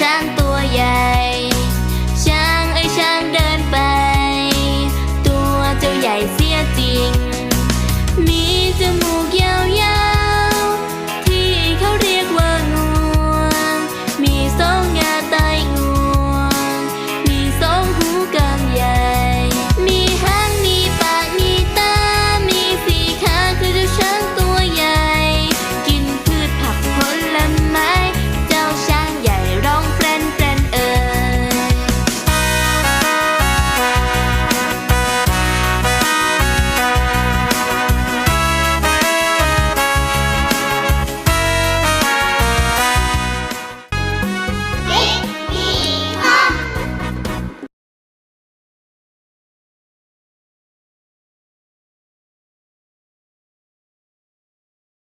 ช้างตัวใหญ่ ช้างเอ้ยช้างเดินไป ตัวเจ้าใหญ่เสียจริงมี